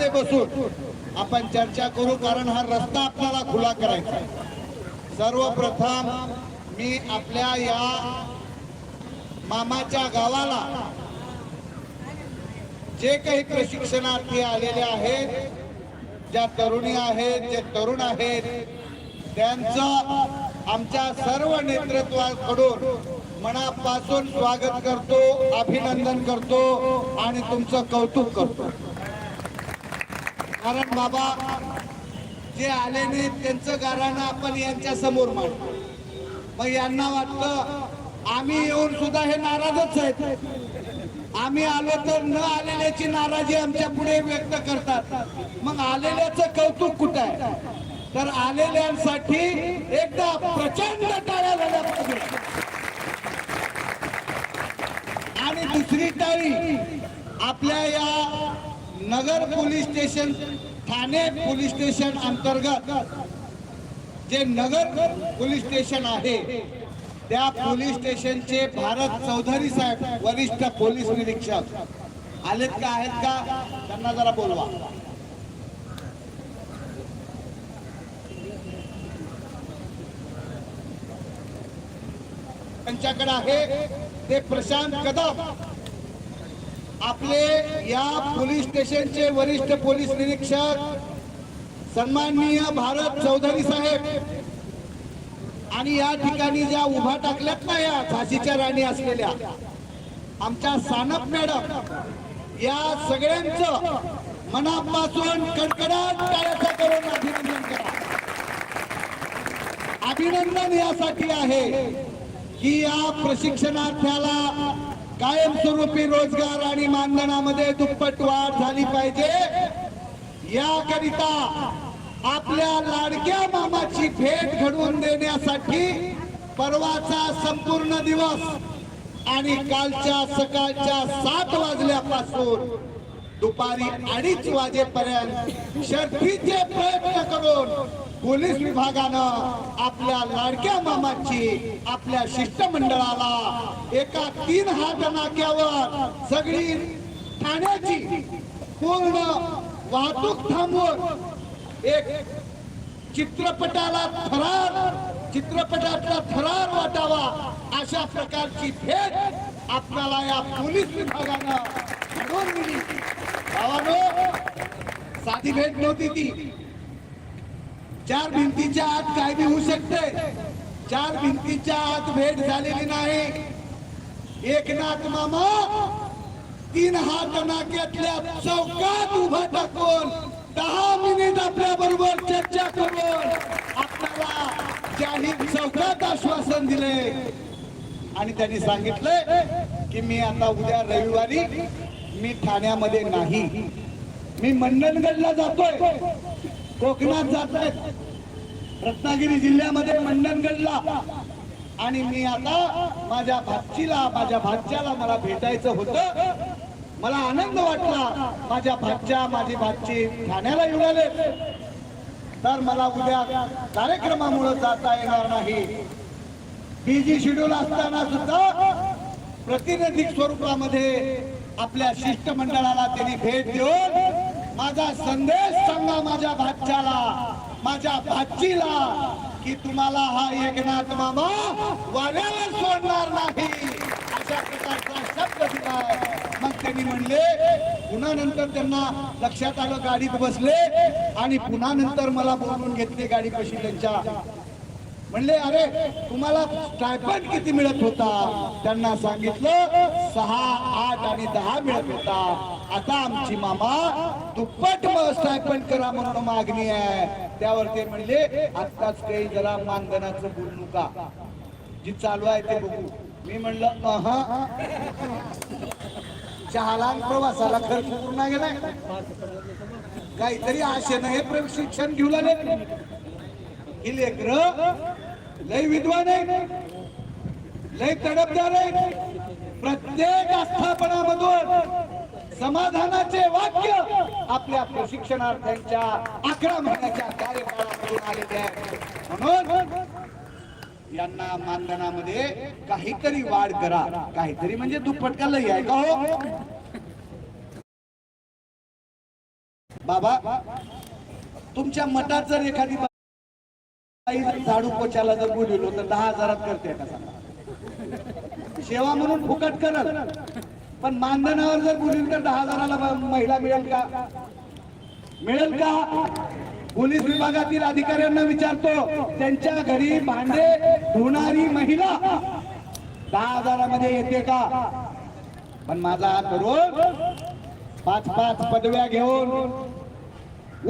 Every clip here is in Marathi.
मध्ये बसून आपण चर्चा करू कारण हा रस्ता आपल्याला खुला करायचा आहे. सर्वप्रथम मी आपल्या या मामाच्या गावाला जे काही प्रशिक्षणार्थी आलेले आहेत ज्या तरुणी आहेत जे तरुण आहेत त्यांचं आमच्या सर्व नेतृत्वाकडून मनापासून स्वागत करतो अभिनंदन करतो आणि तुमचं कौतुक करतो कारण बाबा जे आले नाही त्यांचं गाराणं आपण यांच्या समोर मांडतो. मग यांना वाटतं आम्ही येऊन सुद्धा हे नाराजच आहेत. आम्ही आलो तर न आलेल्याची नाराजी आमच्या पुढे व्यक्त करतात. मग आलेल्याचं कौतुक कुठं आहे? तर आलेल्यांसाठी एकदा प्रचंड टाळ्या झाल्या पाहिजे. आणि दुसरी टाळी आपल्या या Nagar police station Thane police station अंतर्गत जे नगर पोलीस स्टेशन आहे त्या पोलीस स्टेशनचे भारत चौधरी साहेब वरिष्ठ पोलीस निरीक्षक. आलेत का आहेत का? त्यांना जरा बोलवा. त्यांच्याकडे आहे ते प्रशांत कदम. आपले या पोलीस स्टेशनचे वरिष्ठ पोलीस निरीक्षक सन्माननीय भारत चौधरी साहेब. आणि या ठिकाणी ज्या उभा टाकल्यात ना या झाशीच्या राणी असलेल्या आमच्या सानप मॅडम या सगळ्यांचं मनापासून कडकडाट टाळ्याचा करून अभिनंदन करा. अभिनंदन यासाठी आहे की या प्रशिक्षणार्थ्याला कायमस्वरूपी रोजगार आणि मानधनामध्ये दुप्पट वाढ झाली पाहिजे. याकरिता आपल्या लाडक्या मामाची भेट घडवून देण्यासाठी परवाचा संपूर्ण दिवस आणि कालच्या सकाळच्या सात वाजल्यापासून दुपारी अडीच वाजेपर्यंत शर्थीचे प्रयत्न करून पोलीस विभागानं आपल्या लाडक्या मामाची आपल्या शिष्टमंडळाला एका तीन हात नाक्यावर सगळी ठाण्याची पूर्ण वाहतूक थांबवून एक चित्रपटाला थरार चित्रपटातला थरार वाटावा अशा प्रकारची भेट आपल्याला या पोलीस विभागानं घडवून दिली. साधी भेट नव्हती ती. चार भिंतीच्या आत काय बी होऊ शकते चार भिंतीच्या आत भेट झालेली नाही. एकनाथ मामा तीन हात नाक्यातल्या चौकात उभा टाकून दहा मिनिट आपल्या बरोबर चर्चा करून आपल्याला जाहीर चौकात आश्वासन दिले. आणि त्यांनी सांगितलंय की मी आता उद्या रविवारी मी ठाण्यामध्ये नाही. मी मंडणगडला जातोय. कोकणात जातोय रत्नागिरी जिल्ह्यामध्ये मंडणगडला. आणि मी आता माझ्या भाचीला माझ्या भाच्याला मला भेटायचं होतं. मला आनंद वाटला माझ्या भाच्या माझी भाची ठाण्याला येऊन आले. तर मला उद्या कार्यक्रमामुळे जाता येणार नाही. बिजी शेड्यूल असताना सुद्धा प्रतिनिधी स्वरूपामध्ये आपल्या शिष्टमंडळाला त्यांनी भेट देऊन माझा संदेश सांगा माझ्या भाच्याला माझ्या भाचीला की तुम्हाला हा एकनाथ मामा वाऱ्याला सोडणार नाही. अशा प्रकारचा शब्द दिलाय मग त्यांनी म्हणले. पुन्हा नंतर त्यांना लक्षात आलं गाडीत बसले आणि पुन्हा नंतर मला बोलवून घेतले गाडी कशी त्यांच्या. म्हणले अरे तुम्हाला स्टायपंड किती मिळत होता? त्यांना सांगितलं सहा आठ आणि दहा मिळत होता. आता आमची मामा दुप्पट स्टायपंड करा म्हणून मागणी आहे. त्यावर ते म्हणले आत्ताच काही जरा मानधनाचं बोलू का जी चालू आहे ते बघू. मी म्हणलं अहा. चहाला प्रवासाला खर्च पूर्ण गेलाय काहीतरी आशेनं हे प्रशिक्षण घेऊ लागले. ही लेकर लय विद्वान आहे लय तडपदार आहे प्रत्येक आस्थापनामधून समाधानाचे वाक्य आपल्या प्रशिक्षणार्थ्यांच्या अकरा महिन्याच्या कार्यकाळातून आलेले आहे म्हणून यांना मानधनामध्ये काहीतरी वाढ करा. काहीतरी म्हणजे दुप्पट का लई आहे का हो? बाबा तुमच्या मठात जर एखादी झाडू पोचायला जर बोलवलो तर दहा हजारात करते का सांगा? सेवा म्हणून फुकट करत पण मानधनावर जर बोलील तर दहा हजाराला महिला मिळेल का? मिळेल का? पोलीस विभागातील अधिकाऱ्यांना विचारतो त्यांच्या घरी भांडे धुणारी महिला दहा हजारामध्ये येते का? पण माझा हा तरुण पाच पाच पदव्या घेऊन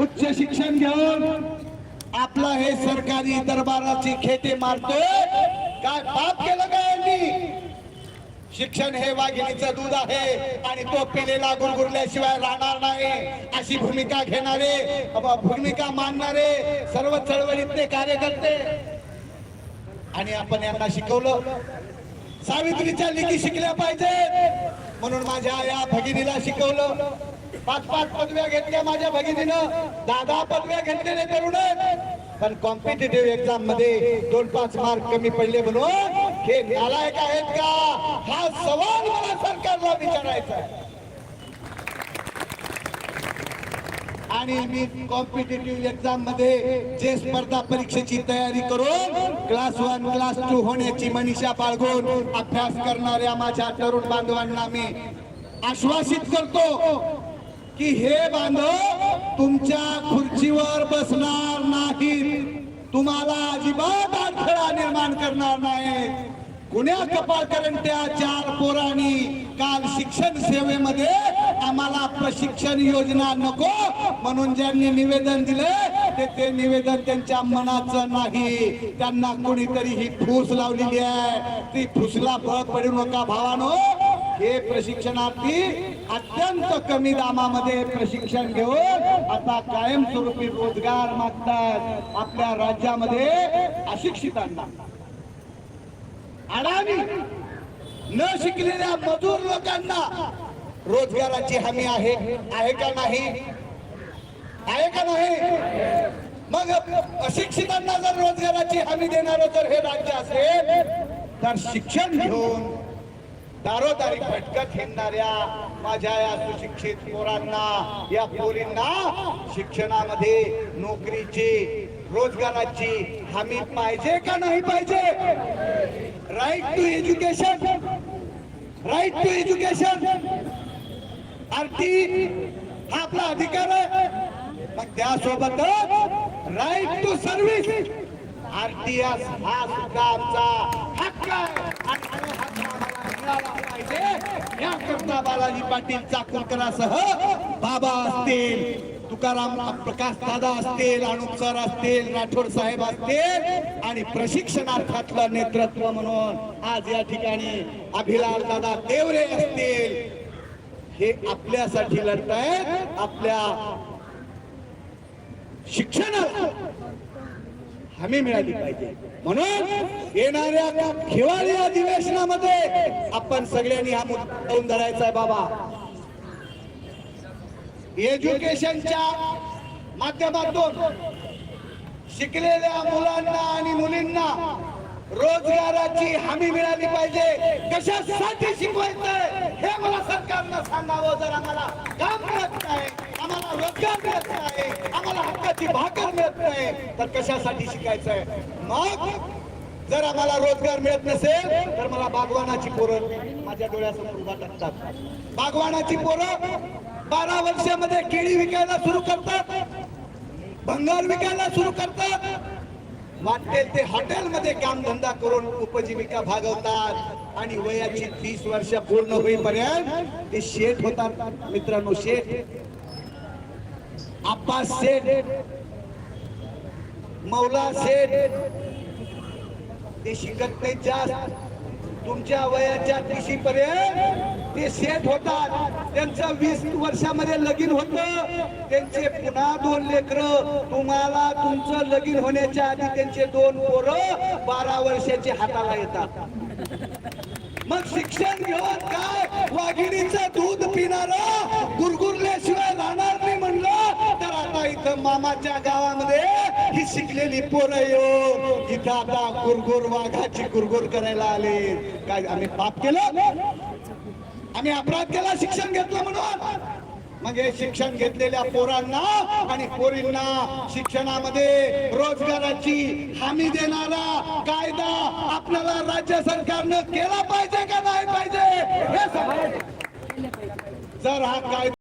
उच्च शिक्षण घेऊन आपलं हे सरकारी दरबाराची खेटे मारतोय. काय पाप केलं काय यांनी? शिक्षण हे वाघिणीचं दूध आहे आणि तो पिलेला गुरगुरल्याशिवाय राहणार नाही. अशी भूमिका घेणारे भूमिका मानणारे सर्व चळवळीतले कार्यकर्ते. आणि आपण यांना शिकवलं. सावित्रीच्या लिखी शिकल्या पाहिजे म्हणून माझ्या या भगिनीला शिकवलं. पाच पाच पदव्या घेतल्या माझ्या भगिनीनं. दहा दहा पदव्या घेतलेले तरुण पण कॉम्पिटेटिव्ह एक्झाममध्ये दोन पाच मार्क कमी पडले म्हणून हे नालायक आहेत का? हा सवाल मला सरकारला विचारायचा आहे. आणि मी कॉम्पिटेटिव्ह एक्झाममध्ये जे स्पर्धा परीक्षेची तयारी करून क्लास वन क्लास टू होण्याची मनीषा बाळगून अभ्यास करणाऱ्या माझ्या तरुण बांधवांना मी आश्वासित करतो की हे बांधव तुमच्या खुर्चीवर बसणार नाहीत. तुम्हाला अजिबात अडथळा निर्माण करणार नाही गुन्ह्या कपाळकरंट्या चार पोरांनी काल शिक्षण सेवेमध्ये आम्हाला प्रशिक्षण योजना नको म्हणून ज्यांनी निवेदन दिले ते ते निवेदन त्यांच्या मनाचं नाही. त्यांना कोणीतरी ही फूस लावलेली आहे. ती फुसला फळ पडू नका भावानो. हे प्रशिक्षणार्थी अत्यंत कमी दामामध्ये प्रशिक्षण घेऊन आता कायमस्वरूपी रोजगार मागतात आपल्या राज्यामध्ये अशिक्षितांना. अडाणी न शिकलेल्या मजूर लोकांना रोजगाराची हमी आहे आहे का नाही? आहे का नाही? मग अशिक्षितांना जर रोजगाराची हमी देणार जर हे राज्य असेल तर शिक्षण घेऊन दारोदारी भटकत हिंडणाऱ्या माझ्या या सुशिक्षित पोरांना या पोरींना शिक्षणामध्ये नोकरीची रोजगाराची हमी पाहिजे का नाही पाहिजे? Right to education right to education R T आपला अधिकार आहे. मग त्यासोबत राईट टू सर्व्हिस आरटीएस हा सुद्धा आमचा हक्क आहे. या मिळाला पाहिजे याकरता बालाजी पाटील चाकूरकरासह बाबा असतील तुकाराम प्रकाश दादा असतील अनुप सर असतील राठोड साहेब असतील आणि प्रशिक्षणार्थातलं नेतृत्व म्हणून आज या ठिकाणी अभिलाल दादा देवरे असतील. हे आपल्यासाठी लढतायत आपल्या शिक्षणाला हमी मिळाली पाहिजे. म्हणून येणाऱ्या हिवाळी अधिवेशनामध्ये आपण सगळ्यांनी हा मुद्दा धरायचा आहे बाबा. एज्युकेशनच्या माध्यमातून शिकलेल्या मुलांना आणि मुलींना रोजगाराची हमी मिळाली पाहिजे. कशासाठी शिकवायचंय हे मला सरकारनं सांगावं जर आम्हाला काम करत नाही. आम्हाला रोजगार मिळत नाही आम्हाला हक्काची भाकर मिळत नाही. तर कशासाठी शिकायचं आहे? मग जर आम्हाला रोजगार मिळत नसेल तर मला बागवानाची पोरं माझ्या डोळ्यासमोर उभा टाकतात बागवानाची पोरं बारा वर्षामध्ये केळी विकायला सुरू करतात. भंगार विकायला सुरू करतात. वाटेल ते हॉटेलमध्ये कामधंदा करून उपजीविका भागवतात. आणि वयाची तीस वर्ष पूर्ण होईपर्यंत ते शेठ होतात. मित्रांनो शेठ आप्पा सेठ. मौला सेठ. ते शिकत नाही जास्त. तुमच्या वयाच्या तिशी पर्यंत ते सेठ होतात. त्यांचं वीस वर्षामध्ये लगीन होत. त्यांचे पुन्हा दोन लेकर. तुम्हाला तुमचं लगीन होण्याच्या आधी त्यांचे दोन पोरं बारा वर्षाचे हाताला येतात. मग शिक्षण घेऊन काय? वाघिणीचं दूध पिणार गुरगुरल्याशिवाय इथं मामाच्या गावामध्ये ही शिकलेली पोरं येऊ हो. इथं आता कुरगुर वाघाची कुरगुर करायला आले. काय आम्ही पाप केलं? आम्ही अपराध केला शिक्षण घेतलं म्हणून. मग हे शिक्षण घेतलेल्या पोरांना आणि पोरींना शिक्षणामध्ये रोजगाराची हमी देणारा कायदा आपल्याला राज्य सरकारनं केला पाहिजे का नाही पाहिजे? हे जर हा कायदा